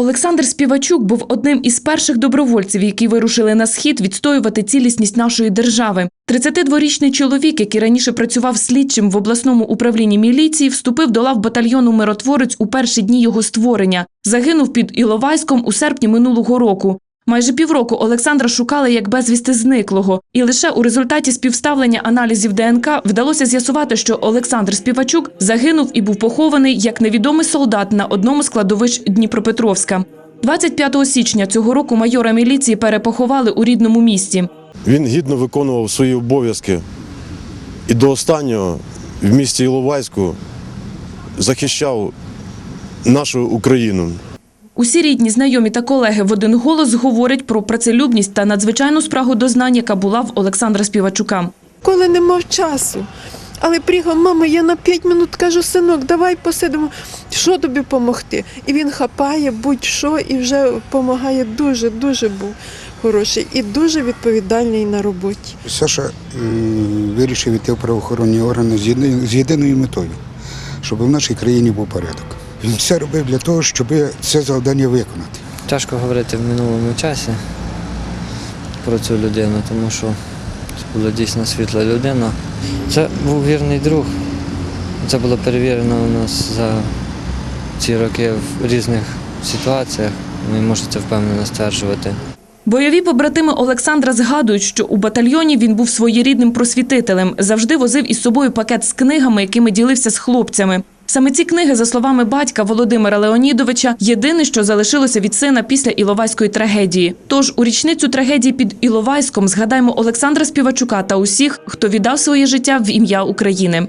Олександр Співачук був одним із перших добровольців, які вирушили на схід відстоювати цілісність нашої держави. 32-річний чоловік, який раніше працював слідчим в обласному управлінні міліції, вступив до лав батальйону Миротворець у перші дні його створення. Загинув під Іловайськом у серпні минулого року. Майже півроку Олександра шукали як безвісти зниклого, і лише у результаті співставлення аналізів ДНК вдалося з'ясувати, що Олександр Співачук загинув і був похований як невідомий солдат на одному з кладовищ Дніпропетровська. 25 січня цього року майора міліції перепоховали у рідному місті. Він гідно виконував свої обов'язки і до останнього в місті Іловайську захищав нашу Україну. Усі рідні, знайомі та колеги в один голос говорять про працелюбність та надзвичайну спрагу до знань, яка була в Олександра Співачука. коли не мав часу. Але приїхав, мама, я на 5 минут кажу, синок, давай посидимо, що тобі допомогти? І він хапає будь-що і вже допомагає дуже, дуже був хороший і дуже відповідальний на роботі. Саша вирішив йти в правоохоронні органи з єдиною метою, щоб в нашій країні був порядок. Він все робив для того, щоб це завдання виконати. Тяжко говорити в минулому часі про цю людину, тому що це була дійсно світла людина. Це був вірний друг. Це було перевірено у нас за ці роки в різних ситуаціях. Ви можете впевнено стверджувати. Бойові побратими Олександра згадують, що у батальйоні він був своєрідним просвітителем, завжди возив із собою пакет з книгами, якими ділився з хлопцями. Саме ці книги, за словами батька Володимира Леонідовича, єдине, що залишилося від сина після Іловайської трагедії. Тож у річницю трагедії під Іловайськом згадаймо Олександра Співачука та усіх, хто віддав своє життя в ім'я України.